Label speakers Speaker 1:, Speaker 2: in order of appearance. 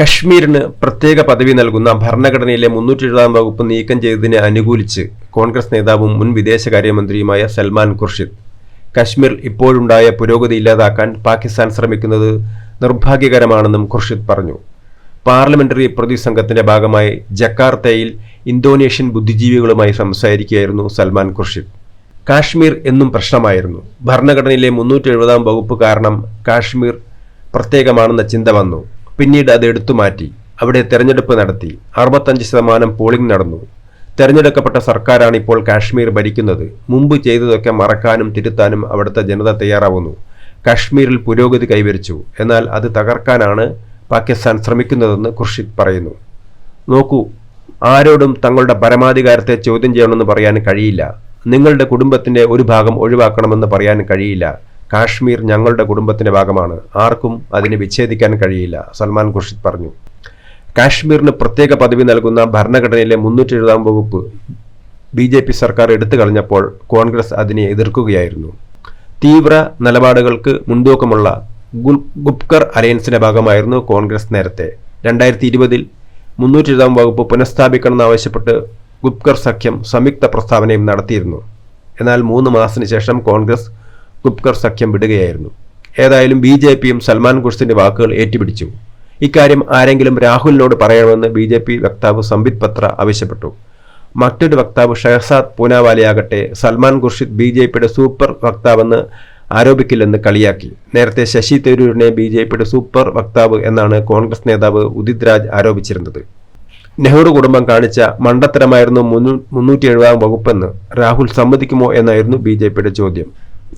Speaker 1: കശ്മീരിന് പ്രത്യേക പദവി നൽകുന്ന ഭരണഘടനയിലെ മുന്നൂറ്റി എഴുപതാം വകുപ്പ് നീക്കം ചെയ്തതിനെ അനുകൂലിച്ച് കോൺഗ്രസ് നേതാവും മുൻ വിദേശകാര്യമന്ത്രിയുമായ സൽമാൻ ഖുർഷിദ്. കശ്മീർ ഇപ്പോഴുണ്ടായ പുരോഗതി ഇല്ലാതാക്കാൻ പാകിസ്ഥാൻ ശ്രമിക്കുന്നത് നിർഭാഗ്യകരമാണെന്നും ഖുർഷിദ് പറഞ്ഞു. പാർലമെന്ററി പ്രതിസംഘത്തിന്റെ ഭാഗമായി ജക്കാർത്തയിൽ ഇന്തോനേഷ്യൻ ബുദ്ധിജീവികളുമായി സംസാരിക്കുകയായിരുന്നു സൽമാൻ ഖുർഷിദ്. കാശ്മീർ എന്നും പ്രശ്നമായിരുന്നു. ഭരണഘടനയിലെ മുന്നൂറ്റി എഴുപതാം വകുപ്പ് കാരണം കാശ്മീർ പ്രത്യേകമാണെന്ന ചിന്ത വന്നു. പിന്നീട് അത് എടുത്തു മാറ്റി. അവിടെ തെരഞ്ഞെടുപ്പ് നടത്തി. അറുപത്തഞ്ച് ശതമാനം പോളിംഗ് നടന്നു. തെരഞ്ഞെടുക്കപ്പെട്ട സർക്കാരാണ് ഇപ്പോൾ കാശ്മീർ ഭരിക്കുന്നത്. മുമ്പ് ചെയ്തതൊക്കെ മറക്കാനും തിരുത്താനും അവിടുത്തെ ജനത തയ്യാറാവുന്നു. കാശ്മീരിൽ പുരോഗതി കൈവരിച്ചു. എന്നാൽ അത് തകർക്കാനാണ് പാകിസ്ഥാൻ ശ്രമിക്കുന്നതെന്ന് ഖുർഷിദ് പറയുന്നു. നോക്കൂ ആരോടും തങ്ങളുടെ പരമാധികാരത്തെ ചോദ്യം ചെയ്യണമെന്ന് പറയാൻ കഴിയില്ല. നിങ്ങളുടെ കുടുംബത്തിന്റെ ഒരു ഭാഗം ഒഴിവാക്കണമെന്ന് പറയാൻ കഴിയില്ല. കാശ്മീർ ഞങ്ങളുടെ കുടുംബത്തിന്റെ ഭാഗമാണ്. ആർക്കും അതിനെ വിച്ഛേദിക്കാൻ കഴിയില്ല സൽമാൻ ഖുർഷിദ് പറഞ്ഞു. കാശ്മീരിന് പ്രത്യേക പദവി നൽകുന്ന ഭരണഘടനയിലെ മുന്നൂറ്റി എഴുപതാം വകുപ്പ് ബി ജെ പി സർക്കാർ എടുത്തു കളഞ്ഞപ്പോൾ കോൺഗ്രസ് അതിനെ എതിർക്കുകയായിരുന്നു. തീവ്ര നിലപാടുകൾക്ക് മുൻതൂക്കമുള്ള ഗുപ്കർ അലയൻസിന്റെ ഭാഗമായിരുന്നു കോൺഗ്രസ് നേരത്തെ. രണ്ടായിരത്തി ഇരുപതിൽ മുന്നൂറ്റി എഴുതാം വകുപ്പ് പുനഃസ്ഥാപിക്കണമെന്നാവശ്യപ്പെട്ട് ഗുപ്കർ സഖ്യം സംയുക്ത പ്രസ്താവനയും നടത്തിയിരുന്നു. എന്നാൽ മൂന്ന് മാസത്തിന് ശേഷം കോൺഗ്രസ് ഗുപ്കർ സഖ്യം വിടുകയായിരുന്നു. ഏതായാലും ബി ജെ പിയും സൽമാൻ ഖുർസിന്റെ വാക്കുകൾ ഏറ്റുപിടിച്ചു. ഇക്കാര്യം ആരെങ്കിലും രാഹുലിനോട് പറയണമെന്ന് ബി ജെ പി വക്താവ് സംബിത് പത്ര ആവശ്യപ്പെട്ടു. മറ്റൊരു വക്താവ് ഷെഹസാദ് പൂനാവാലയാകട്ടെ സൽമാൻ ഖുർഷിദ് ബി ജെ പിയുടെ സൂപ്പർ വക്താവെന്ന് ആരോപിക്കില്ലെന്ന് കളിയാക്കി. നേരത്തെ ശശി തരൂരിനെ ബി ജെ പിയുടെ സൂപ്പർ വക്താവ് എന്നാണ് കോൺഗ്രസ് നേതാവ് ഉദിത് രാജ് ആരോപിച്ചിരുന്നത്. നെഹ്റു കുടുംബം കാണിച്ച മണ്ടത്തരമായിരുന്നു മുന്നൂറ്റി എഴുപതാം വകുപ്പെന്ന് രാഹുൽ സമ്മതിക്കുമോ എന്നായിരുന്നു ബി ചോദ്യം.